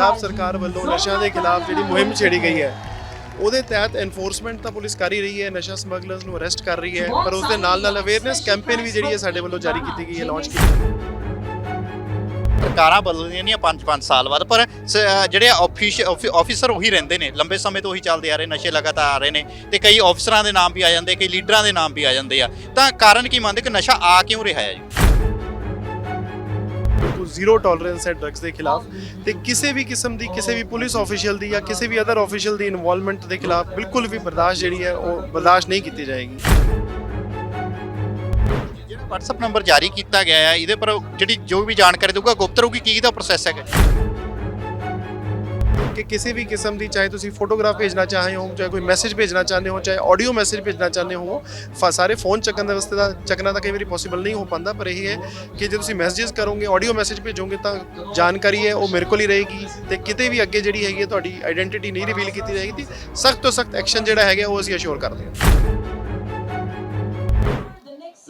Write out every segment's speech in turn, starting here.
ਪੰਜਾਬ ਸਰਕਾਰ ਵੱਲੋਂ ਨਸ਼ਿਆਂ ਦੇ ਖਿਲਾਫ ਜਿਹੜੀ ਮੁਹਿੰਮ ਛੇੜੀ ਗਈ ਹੈ, ਉਹਦੇ ਤਹਿਤ ਐਨਫੋਰਸਮੈਂਟ ਤਾਂ ਪੁਲਿਸ ਕਰ ਹੀ ਰਹੀ ਹੈ, ਨਸ਼ਾ ਸਮਗਲਰਸ ਨੂੰ ਅਰੈਸਟ ਕਰ ਰਹੀ ਹੈ, ਪਰ ਉਸ ਦੇ ਨਾਲ ਨਾਲ ਅਵੇਅਰਨੈਸ ਕੈਂਪੇਨ ਵੀ ਜਿਹੜੀ ਹੈ ਸਾਡੇ ਵੱਲੋਂ ਜਾਰੀ ਕੀਤੀ ਗਈ ਹੈ ਲਾਂਚ ਕੀਤੀ ਸਰਕਾਰਾਂ ਬਦਲਦੀਆਂ ਨਹੀਂ 5-5 ਸਾਲ ਬਾਅਦ, ਪਰ ਜਿਹੜੇ ਆਫਿਸ ਆਫੀਸਰ ਉਹੀ ਰਹਿੰਦੇ ਨੇ, ਲੰਬੇ ਸਮੇਂ ਤੋਂ ਉਹੀ ਚੱਲਦੇ ਆ ਰਹੇ, ਨਸ਼ੇ ਲਗਾਤਾਰ ਆ ਰਹੇ ਨੇ, ਤੇ ਕਈ ਆਫਿਸਰਾਂ ਦੇ ਨਾਮ ਵੀ ਆ ਜਾਂਦੇ, ਕਈ ਲੀਡਰਾਂ ਦੇ ਨਾਮ ਵੀ ਆ ਜਾਂਦੇ ਆ। ਤਾਂ ਕਾਰਨ ਕੀ ਮੰਨਦੇ ਕਿ ਨਸ਼ਾ ਆ ਕਿਉਂ ਰਿਹਾ ਹੈ ਜੀ? ਜ਼ੀਰੋ ਟੋਲਰੈਂਸ ਹੈ ਡਰੱਗਸ ਦੇ ਖਿਲਾਫ ਤੇ ਕਿਸੇ ਵੀ ਕਿਸਮ ਦੀ, ਕਿਸੇ ਵੀ ਪੁਲਿਸ ਆਫੀਸ਼ੀਅਲ ਦੀ ਜਾਂ ਕਿਸੇ ਵੀ ਅਦਰ ਆਫੀਸ਼ੀਅਲ ਦੀ ਇਨਵੋਲਵਮੈਂਟ ਦੇ ਖਿਲਾਫ ਬਿਲਕੁਲ ਵੀ ਬਰਦਾਸ਼ਤ ਜਿਹੜੀ ਹੈ ਉਹ ਬਰਦਾਸ਼ਤ ਨਹੀਂ ਕੀਤੀ ਜਾਏਗੀ। ਜਿਹੜਾ WhatsApp ਨੰਬਰ ਜਾਰੀ ਕੀਤਾ ਗਿਆ ਹੈ, ਇਹਦੇ ਪਰ ਜਿਹੜੀ ਜੋ ਵੀ ਜਾਣਕਾਰੀ ਦਊਗਾ ਗੁਪਤ ਰਹੂਗੀ, ਕੀ ਇਹਦਾ ਪ੍ਰੋਸੈਸ ਹੈਗਾ? ਕਿ ਕਿਸੇ ਵੀ ਕਿਸਮ ਦੀ ਚਾਹੇ ਤੁਸੀਂ ਫੋਟੋਗ੍ਰਾਫ ਭੇਜਣਾ ਚਾਹੇ ਹੋ, ਚਾਹੇ ਕੋਈ ਮੈਸੇਜ ਭੇਜਣਾ ਚਾਹੁੰਦੇ ਹੋ, ਚਾਹੇ ਆਡੀਓ ਮੈਸੇਜ ਭੇਜਣਾ ਚਾਹੁੰਦੇ ਹੋ, ਫ- ਸਾਰੇ ਫੋਨ ਚੱਕਣ ਦੇ ਵਾਸਤੇ ਦਾ ਚੱਕਣਾ ਤਾਂ ਕਈ ਵਾਰੀ ਪੋਸੀਬਲ ਨਹੀਂ ਹੋ ਪਾਉਂਦਾ, ਪਰ ਇਹ ਹੈ ਕਿ ਜੇ ਤੁਸੀਂ ਮੈਸੇजेस ਕਰੋਗੇ ਆਡੀਓ ਮੈਸੇਜ ਭੇਜੋਗੇ ਤਾਂ ਜਾਣਕਾਰੀ ਹੈ, ਉਹ ਮੇਰੇ ਕੋਲ ਹੀ ਰਹੇਗੀ ਤੇ ਕਿਤੇ ਵੀ ਅੱਗੇ ਜਿਹੜੀ ਹੈਗੀ ਹੈ, ਤੁਹਾਡੀ ਆਇਡੈਂਟੀਟੀ ਨਹੀਂ ਰਿਵੀਲ ਕੀਤੀ ਜਾਏਗੀ ਸਖਤ ਤੋਂ ਸਖਤ ਐਕਸ਼ਨ ਜਿਹੜਾ ਹੈਗਾ, ਉਹ ਅਸੀਂ ਅਸ਼ੋਰ ਕਰਦੇ ਹਾਂ।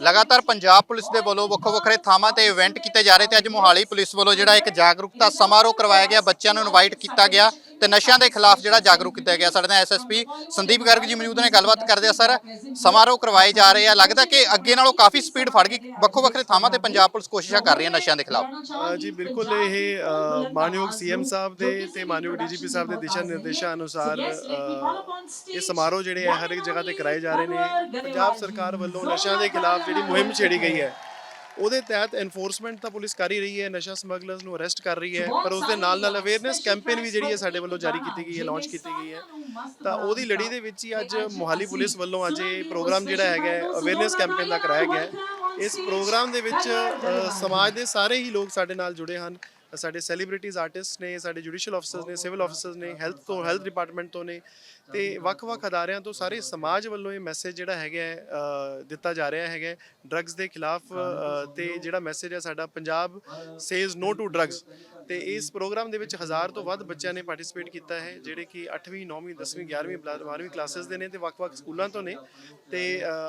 ਲਗਾਤਾਰ ਪੰਜਾਬ ਪੁਲਿਸ ਦੇ ਵੱਲੋਂ ਵੱਖੋ ਵੱਖਰੇ ਥਾਵਾਂ ਤੇ ਇਵੈਂਟ ਕੀਤੇ ਜਾ ਰਹੇ ਤੇ ਅੱਜ ਮੋਹਾਲੀ ਪੁਲਿਸ ਵੱਲੋਂ ਜਿਹੜਾ ਇੱਕ ਜਾਗਰੂਕਤਾ ਸਮਾਰੋਹ ਕਰਵਾਇਆ ਗਿਆ। ਬੱਚਿਆਂ ਨੂੰ ਇਨਵਾਈਟ ਕੀਤਾ ਗਿਆ। ਤੇ ਨਸ਼ਿਆਂ ਦੇ ਖਿਲਾਫ ਜਿਹੜਾ ਜਾਗਰੂਕ ਕੀਤਾ ਗਿਆ। ਸਾਡੇ ਨਾਲ ਐਸਐਸਪੀ ਸੰਦੀਪ ਗਰਗ ਜੀ ਮੌਜੂਦ ਨੇ ਗੱਲਬਾਤ ਕਰਦੇ ਆ ਸਰ। ਸਮਾਰੋਹ ਕਰਵਾਏ ਜਾ ਰਹੇ ਆ। ਲੱਗਦਾ ਕਿ ਅੱਗੇ ਨਾਲੋਂ ਕਾਫੀ ਸਪੀਡ ਫੜ ਗਈ। ਵੱਖੋ ਵੱਖਰੇ ਥਾਵਾਂ ਤੇ ਪੰਜਾਬ ਪੁਲਿਸ ਕੋਸ਼ਿਸ਼ਾਂ ਕਰ ਰਹੀ ਹੈ ਨਸ਼ਿਆਂ ਦੇ ਖਿਲਾਫ। ਜੀ ਬਿਲਕੁਲ ਇਹ ਅ, ਮਾਨਯੋਗ ਸੀਐਮ ਸਾਹਿਬ ਦੇ ਤੇ ਮਾਨਯੋਗ ਡੀਜੀਪੀ ਸਾਹਿਬ ਦੇ ਦਿਸ਼ਾ ਨਿਰਦੇਸ਼ਾਂ ਅਨੁਸਾਰ ਇਹ ਸਮਾਰੋਹ ਜਿਹੜੇ ਹੈ ਹਰ ਇੱਕ ਜਗ੍ਹਾ ਤੇ ਕਰਾਏ ਜਾ ਰਹੇ ਨੇ। ਪੰਜਾਬ ਸਰਕਾਰ ਵੱਲੋਂ ਨਸ਼ਿਆਂ ਦੇ ਖਿਲਾਫ ਜਿਹੜੀ ਮੁਹਿੰਮ ਛੇੜੀ ਗਈ ਹੈ ਉਹਦੇ ਤਹਿਤ ਐਨਫੋਰਸਮੈਂਟ ਤਾਂ ਪੁਲਿਸ ਕਰ ਹੀ ਰਹੀ ਹੈ ਨਸ਼ਾ ਸਮਗਲਰਸ ਨੂੰ ਅਰੈਸਟ ਕਰ ਰਹੀ ਹੈ ਪਰ ਉਸ ਦੇ ਨਾਲ ਨਾਲ ਅਵੇਅਰਨੈਸ ਕੈਂਪੇਨ ਵੀ ਜਿਹੜੀ ਹੈ ਸਾਡੇ ਵੱਲੋਂ ਜਾਰੀ ਕੀਤੀ ਗਈ ਹੈ ਲਾਂਚ ਕੀਤੀ ਗਈ ਹੈ। ਤਾਂ ਉਹਦੀ ਲੜੀ ਦੇ ਵਿੱਚ ਹੀ ਅੱਜ ਮੋਹਾਲੀ ਪੁਲਿਸ ਵੱਲੋਂ ਅੱਜ ਇਹ ਪ੍ਰੋਗਰਾਮ ਜਿਹੜਾ ਹੈਗਾ ਅਵੇਅਰਨੈਸ ਕੈਂਪੇਨ ਦਾ ਕਰਾਇਆ ਗਿਆ ਹੈ। ਇਸ ਪ੍ਰੋਗਰਾਮ ਦੇ ਵਿੱਚ ਸਮਾਜ ਦੇ ਸਾਰੇ ਹੀ ਲੋਕ ਸਾਡੇ ਨਾਲ ਜੁੜੇ ਹਨ। ਸਾਡੇ ਸੈਲੀਬ੍ਰਿਟੀਜ਼ ਆਰਟਿਸਟ ਨੇ ਸਾਡੇ ਜੁਡੀਸ਼ੀਅਲ ਅਫਸਰਸ ਨੇ ਸਿਵਲ ਅਫਸਰਸ ਨੇ ਹੈਲਥ ਤੋਂ ਹੈਲਥ ਡਿਪਾਰਟਮੈਂਟ ਤੋਂ ਨੇ ਤੇ ਵੱਖ-ਵੱਖ ਅਦਾਰਿਆਂ ਤੋਂ ਸਾਰੇ ਸਮਾਜ ਵੱਲੋਂ ਇਹ ਮੈਸੇਜ ਜਿਹੜਾ ਹੈਗਾ ਦਿੱਤਾ ਜਾ ਰਿਹਾ ਹੈਗਾ ਡਰੱਗਸ ਦੇ ਖਿਲਾਫ ਅ, ਤੇ ਜਿਹੜਾ ਮੈਸੇਜ ਹੈ ਸਾਡਾ Punjab says no to drugs ਤੇ ਇਸ ਪ੍ਰੋਗਰਾਮ ਦੇ ਵਿੱਚ ਹਜ਼ਾਰ ਤੋਂ ਵੱਧ ਬੱਚਿਆਂ ਨੇ ਪਾਰਟਿਸਿਪੇਟ ਕੀਤਾ ਹੈ ਜਿਹੜੇ ਕਿ 8ਵੀਂ 9ਵੀਂ 10ਵੀਂ 11ਵੀਂ 12ਵੀਂ ਕਲਾਸਿਸ ਦੇ ਨੇ ਤੇ ਵੱਖ-ਵੱਖ ਸਕੂਲਾਂ ਤੋਂ ਨੇ। ਤੇ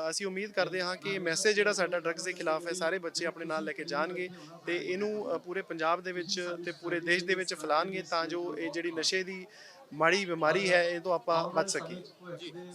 ਅਸੀਂ ਉਮੀਦ ਕਰਦੇ ਹਾਂ ਕਿ ਮੈਸੇਜ ਜਿਹੜਾ ਸਾਡਾ ਡਰੱਗਸ ਦੇ ਖਿਲਾਫ ਹੈ ਸਾਰੇ ਬੱਚੇ ਆਪਣੇ ਨਾਲ ਲੈ ਕੇ ਜਾਣਗੇ ਤੇ ਇਹਨੂੰ ਪੂਰੇ ਪੰਜਾਬ ਦੇ ਵਿੱਚ ਤੇ ਪੂਰੇ ਦੇਸ਼ ਦੇ ਵਿੱਚ ਫੈਲਾਣਗੇ ਤਾਂ ਜੋ ਇਹ ਜਿਹੜੀ ਨਸ਼ੇ ਦੀ ਮਾੜੀ ਬਿਮਾਰੀ ਹੈ ਇਹ ਤੋਂ ਆਪਾਂ ਬਚ ਸਕੀਏ।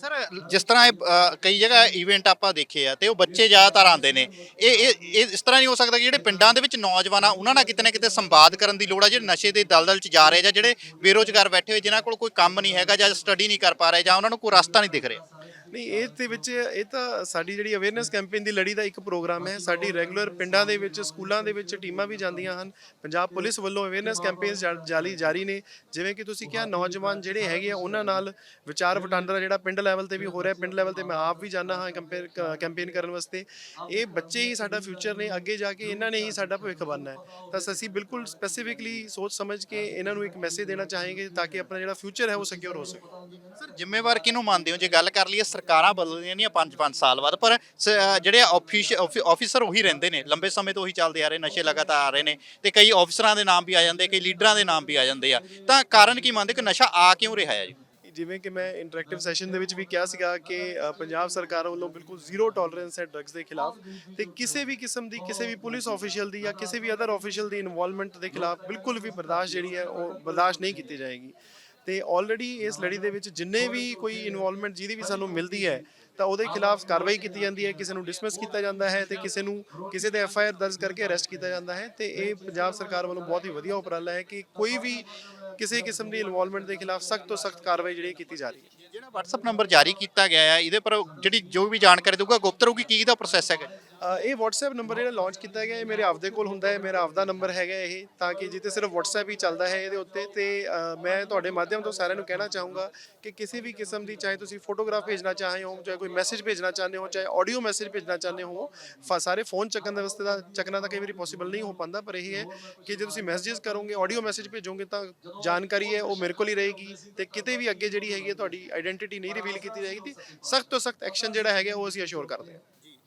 ਸਰ ਜਿਸ ਤਰ੍ਹਾਂ ਇਹ ਅ, ਕਈ ਜਗ੍ਹਾ ਇਵੈਂਟ ਆਪਾਂ ਦੇਖੇ ਆ ਤੇ ਉਹ ਬੱਚੇ ਜ਼ਿਆਦਾਤਰ ਆਉਂਦੇ ਨੇ। ਇਹ ਇਹ ਇਹ ਇਸ ਤਰ੍ਹਾਂ ਨਹੀਂ ਹੋ ਸਕਦਾ ਕਿ ਜਿਹੜੇ ਪਿੰਡਾਂ ਦੇ ਵਿੱਚ ਨੌਜਵਾਨ ਆ ਉਹਨਾਂ ਨਾਲ ਕਿਤੇ ਨਾ ਕਿਤੇ ਸੰਵਾਦ ਕਰਨ ਦੀ ਲੋੜ ਆ ਜਿਹੜੇ ਨਸ਼ੇ ਦੇ ਦਲਦਲ 'ਚ ਜਾ ਰਹੇ ਜਾਂ ਜਿਹੜੇ ਬੇਰੋਜ਼ਗਾਰ ਬੈਠੇ ਹੋਏ ਜਿਨ੍ਹਾਂ ਕੋਲ ਕੋਈ ਕੰਮ ਨਹੀਂ ਹੈਗਾ ਜਾਂ ਸਟੱਡੀ ਨਹੀਂ ਕਰ ਪਾ ਰਹੇ ਜਾਂ ਉਹਨਾਂ ਨੂੰ ਕੋਈ ਰਸਤਾ ਨਹੀਂ ਦਿਖ ਰਿਹਾ। ਨਹੀਂ, ਇਹ ਦੇ ਵਿੱਚ ਇਹ ਤਾਂ ਸਾਡੀ ਜਿਹੜੀ ਅਵੇਅਰਨੈਸ ਕੈਂਪੇਨ ਦੀ ਲੜੀ ਦਾ ਇੱਕ ਪ੍ਰੋਗਰਾਮ ਹੈ। ਸਾਡੀ ਰੈਗੂਲਰ ਪਿੰਡਾਂ ਦੇ ਵਿੱਚ, ਸਕੂਲਾਂ ਦੇ ਵਿੱਚ ਟੀਮਾਂ ਵੀ ਜਾਂਦੀਆਂ ਹਨ। ਪੰਜਾਬ ਪੁਲਿਸ ਵੱਲੋਂ ਅਵੇਅਰਨੈਸ ਕੈਂਪੇਨਸ ਜਾਰੀ ਜਾਰੀ ਨੇ। ਜਿਵੇਂ ਕਿ ਤੁਸੀਂ ਕਿਹਾ, ਨੌਜਵਾਨ ਜਿਹੜੇ ਹੈਗੇ ਆ, ਉਹਨਾਂ ਨਾਲ ਵਿਚਾਰ ਵਟਾਂਦਰਾ ਜਿਹੜਾ ਪਿੰਡ ਲੈਵਲ ਤੇ ਵੀ ਹੋ ਰਿਹਾ। ਪਿੰਡ ਲੈਵਲ ਤੇ ਮੈਂ ਆਪ ਵੀ ਜਾਣਾ ਹਾਂ ਕੰਪੇਅਰ ਕੈਂਪੇਨ ਕਰਨ ਵਾਸਤੇ। ਇਹ ਬੱਚੇ ਹੀ ਸਾਡਾ ਫਿਊਚਰ ਨੇ। ਅੱਗੇ ਜਾ ਕੇ ਇਹਨਾਂ ਨੇ ਹੀ ਸਾਡਾ ਭਵਿੱਖ ਬਣਨਾ ਹੈ। ਤਾਂ ਅਸੀਂ ਬਿਲਕੁਲ ਸਪੈਸੀਫਿਕਲੀ ਸੋਚ ਸਮਝ ਕੇ ਇਹਨਾਂ ਨੂੰ ਇੱਕ ਮੈਸੇਜ ਦੇਣਾ ਚਾਹਾਂਗੇ ਤਾਂ ਕਿ ਆਪਣਾ ਜਿਹੜਾ ਫਿਊਚਰ ਹੈ ਉਹ ਸਿਕਿਉਰ ਹੋ ਸਕੇ। ਸਰ, ਜ਼ਿੰਮੇਵਾਰ ਕਿਹਨੂੰ ਮੰਨਦੇ ਹੋ? ਜੇ ਗੱਲ ਕਰ ਲਈਏ ਸਰਕਾਰਾਂ ਬਦਲਦੀਆਂ ਨਹੀਂ 5-5 ਸਾਲ ਬਾਅਦ ਪਰ ਸ- ਅਹ ਜਿਹੜੇ ਆਫਿਸ ਆਫਿਸਰ ਉਹੀ ਰਹਿੰਦੇ ਨੇ। ਲੰਬੇ ਸਮੇਂ ਤੋਂ ਉਹੀ ਚੱਲਦੇ ਆ ਰਹੇ ਨਸ਼ੇ ਲਗਾਤਾਰ ਆ ਰਹੇ ਨੇ ਤੇ ਕਈ ਆਫਿਸਰਾਂ ਦੇ ਨਾਮ ਵੀ ਆ ਜਾਂਦੇ ਕਈ ਲੀਡਰਾਂ ਦੇ ਨਾਮ ਵੀ ਆ ਜਾਂਦੇ ਆ। ਤਾਂ ਕਾਰਨ ਕੀ ਮੰਨਦੇ ਕਿ ਨਸ਼ਾ ਆ ਕਿਉਂ ਰਿਹਾ ਹੈ ਜੀ? ਜਿਵੇਂ ਕਿ ਮੈਂ ਇੰਟਰੈਕਟਿਵ ਸੈਸ਼ਨ ਦੇ ਵਿੱਚ ਵੀ ਕਿਹਾ ਸੀਗਾ ਕਿ ਅ, ਪੰਜਾਬ ਸਰਕਾਰ ਵੱਲੋਂ ਬਿਲਕੁਲ ਜ਼ੀਰੋ ਟੋਲਰੈਂਸ ਹੈ ਡਰੱਗਸ ਦੇ ਖਿਲਾਫ ਤੇ ਕਿਸੇ ਵੀ ਕਿਸਮ ਦੀ ਕਿਸੇ ਵੀ ਪੁਲਿਸ ਆਫੀਸ਼ੀਅਲ ਦੀ ਜਾਂ ਕਿਸੇ ਵੀ ਅਦਰ ਆਫੀਸ਼ੀਅਲ ਦੀ ਇਨਵੋਲਵਮੈਂਟ ਦੇ ਖਿਲਾਫ ਬਿਲਕੁਲ ਵੀ ਬਰਦਾਸ਼ਤ ਜਿਹੜੀ ਹੈ ਉਹ ਬਰਦਾਸ਼ਤ ਨਹੀਂ ਕੀਤੀ ਜਾਏਗੀ। ਤੇ ਆਲਰੇਡੀ ਇਸ ਲੜੀ ਦੇ ਵਿੱਚ ਜਿੰਨੇ ਵੀ ਕੋਈ ਇਨਵੋਲਵਮੈਂਟ ਜਿਹਦੀ ਵੀ ਸਾਨੂੰ ਮਿਲਦੀ ਹੈ, ਤਾਂ ਉਹਦੇ ਖਿਲਾਫ ਕਾਰਵਾਈ ਕੀਤੀ ਜਾਂਦੀ ਹੈ, ਕਿਸੇ ਨੂੰ ਡਿਸਮਿਸ ਕੀਤਾ ਜਾਂਦਾ ਹੈ ਤੇ ਕਿਸੇ ਨੂੰ ਕਿਸੇ ਤੇ ਐਫ ਆਈ ਆਰ ਦਰਜ ਕਰਕੇ ਅਰੈਸਟ ਕੀਤਾ ਜਾਂਦਾ ਹੈ ਤੇ ਇਹ ਪੰਜਾਬ ਸਰਕਾਰ ਵੱਲੋਂ ਬਹੁਤ ਹੀ ਵਧੀਆ ਉਪਰਾਲਾ ਹੈ ਕਿ ਕੋਈ ਵੀ ਕਿਸੇ ਕਿਸਮ ਦੀ ਇਨਵੋਲਵਮੈਂਟ ਦੇ ਖਿਲਾਫ ਸਖਤ ਤੋਂ ਸਖਤ ਕਾਰਵਾਈ ਜਿਹੜੀ ਕੀਤੀ ਜਾ ਰਹੀ ਹੈ। ਜਿਹੜਾ WhatsApp ਨੰਬਰ ਜਾਰੀ ਕੀਤਾ ਗਿਆ ਹੈ, ਇਹਦੇ ਪਰ ਜਿਹੜੀ ਜੋ ਵੀ ਜਾਣਕਾਰੀ ਦਊਗਾ ਗੁਪਤ ਰਹੂਗੀ, ਕੀ ਇਹਦਾ ਪ੍ਰੋਸੈਸ ਹੈਗਾ? ਅ, ਇਹ WhatsApp ਨੰਬਰ ਜਿਹੜਾ ਲਾਂਚ ਕੀਤਾ ਗਿਆ ਇਹ ਮੇਰੇ ਆਪਦੇ ਕੋਲ ਹੁੰਦਾ ਹੈ ਮੇਰਾ ਆਪਦਾ ਨੰਬਰ ਹੈਗਾ ਇਹ ਤਾਂ ਕਿ ਜਿੱਤੇ ਸਿਰਫ WhatsApp ਹੀ ਚੱਲਦਾ ਹੈ ਇਹਦੇ ਉੱਤੇ ਤੇ ਅ, ਮੈਂ ਤੁਹਾਡੇ ਮਾਧਿਅਮ ਤੋਂ ਸਾਰਿਆਂ ਨੂੰ ਕਹਿਣਾ ਚਾਹੂੰਗਾ ਕਿ ਕਿਸੇ ਵੀ ਕਿਸਮ ਦੀ ਚਾਹੇ ਤੁਸੀਂ ਫੋਟੋਗ੍ਰਾਫ ਭੇਜਣਾ ਚਾਹੇ ਹੋ ਚਾਹੇ ਕੋਈ ਮੈਸੇਜ ਭੇਜਣਾ ਚਾਹੁੰਦੇ ਹੋ ਚਾਹੇ ਆਡੀਓ ਮੈਸੇਜ ਭੇਜਣਾ ਚਾਹੁੰਦੇ ਹੋ ਫ- ਸਾਰੇ ਫੋਨ ਚੱਕਣ ਦੇ ਵਾਸਤੇ ਦਾ ਚੱਕਣਾ ਤਾਂ ਕਈ ਵਾਰੀ ਪੋਸੀਬਲ ਨਹੀਂ ਹੋ ਪਾਉਂਦਾ ਪਰ ਇਹ ਹੈ ਕਿ ਜੇ ਤੁਸੀਂ ਮੈਸੇजेस ਕਰੋਗੇ ਆਡੀਓ ਮੈਸੇਜ ਭੇਜੋਗੇ ਤਾਂ ਜਾਣਕਾਰੀ ਹੈ ਉਹ ਮੇਰੇ ਕੋਲ ਹੀ ਰਹੇਗੀ ਤੇ ਕਿਤੇ ਵੀ ਅੱਗੇ ਜਿਹੜੀ ਹੈਗੀ ਹੈ ਤੁਹਾਡੀ ਆਇਡੈਂਟੀਟੀ ਨਹੀਂ ਰਿਵੀਲ ਕੀਤੀ ਜਾਏਗੀ ਸਖਤ ਤੋਂ ਸਖਤ ਐਕਸ਼ਨ ਜਿਹੜਾ ਹੈਗਾ ਉਹ ਅਸੀਂ ਅਸ਼ੋਰ ਕਰਦੇ ਹਾਂ।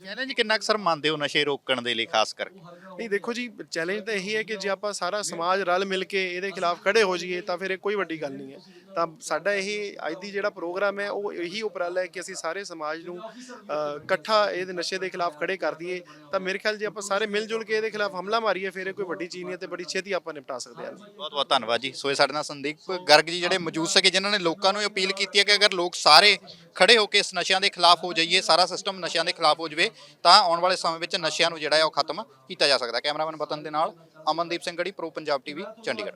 ਚੈਲੰਜ ਕਿੰਨਾ ਕੁ ਸਰ ਮੰਨਦੇ ਹੋ ਨਸ਼ੇ ਰੋਕਣ ਦੇ ਲਈ ਖਾਸ ਕਰਕੇ? ਨਹੀਂ ਦੇਖੋ ਜੀ ਚੈਲੰਜ ਤਾਂ ਇਹੀ ਹੈ ਕਿ ਜੇ ਆਪਾਂ ਸਾਰਾ ਸਮਾਜ ਰਲ ਮਿਲ ਕੇ ਇਹਦੇ ਖਿਲਾਫ ਖੜੇ ਹੋ ਜਾਈਏ ਤਾਂ ਫਿਰ ਇਹ ਕੋਈ ਵੱਡੀ ਗੱਲ ਨਹੀਂ ਹੈ। ਤਾਂ ਸਾਡਾ ਇਹ ਅੱਜ ਦੀ ਜਿਹੜਾ ਪ੍ਰੋਗਰਾਮ ਹੈ ਉਹ ਇਹੀ ਉਪਰਾਲਾ ਹੈ ਕਿ ਅਸੀਂ ਸਾਰੇ ਸਮਾਜ ਨੂੰ ਅ, ਇਕੱਠਾ ਇਹਦੇ ਨਸ਼ੇ ਦੇ ਖਿਲਾਫ ਖੜੇ ਕਰ ਦਈਏ। ਤਾਂ ਮੇਰੇ ਖਿਆਲ ਜੇ ਆਪਾਂ ਸਾਰੇ ਮਿਲ ਜੁਲ ਕੇ ਇਹਦੇ ਖਿਲਾਫ ਹਮਲਾ ਮਾਰੀਏ ਫਿਰ ਇਹ ਕੋਈ ਵੱਡੀ ਚੀਜ਼ ਨਹੀਂ ਹੈ ਤੇ ਬੜੀ ਛੇਤੀ ਆਪਾਂ ਨਿਪਟਾ ਸਕਦੇ ਹਾਂ। ਬਹੁਤ ਬਹੁਤ ਧੰਨਵਾਦ ਜੀ। ਸੋ ਇਹ ਸਾਡੇ ਨਾਲ ਸੰਦੀਪ ਗਰਗ ਜੀ ਜਿਹੜੇ ਮੌਜੂਦ ਸੀਗੇ ਜਿਨ੍ਹਾਂ ਨੇ ਲੋਕਾਂ ਨੂੰ ਅਪੀਲ ਕੀਤੀ ਹੈ ਕਿ ਅਗਰ ਲੋਕ ਸਾਰੇ ਖੜੇ ਹੋ ਕੇ ਇਸ ਨਸ਼ਿਆਂ ਦੇ ਖਿਲਾਫ ਹੋ ਜਾਈਏ ਸਾਰਾ ਸਿਸਟਮ ਨਸ਼ਿਆਂ ਦੇ ਖਿਲਾਫ ਹੋ ਜਾਵੇ ਤਾਂ ਆਉਣ ਵਾਲੇ ਸਮੇਂ ਵਿੱਚ ਨਸ਼ਿਆਂ ਨੂੰ ਜਿਹੜਾ ਹੈ ਉਹ ਖਤਮ ਕੀਤਾ ਜਾ ਸਕਦਾ ਕੈਮਰਾਮੈਨ ਵਤਨ ਦੇ ਨਾਲ ਅਮਨਦੀਪ ਸਿੰਘ ਗੜੀ, ਪ੍ਰੋ ਪੰਜਾਬ ਟੀਵੀ, ਚੰਡੀਗੜ੍ਹ।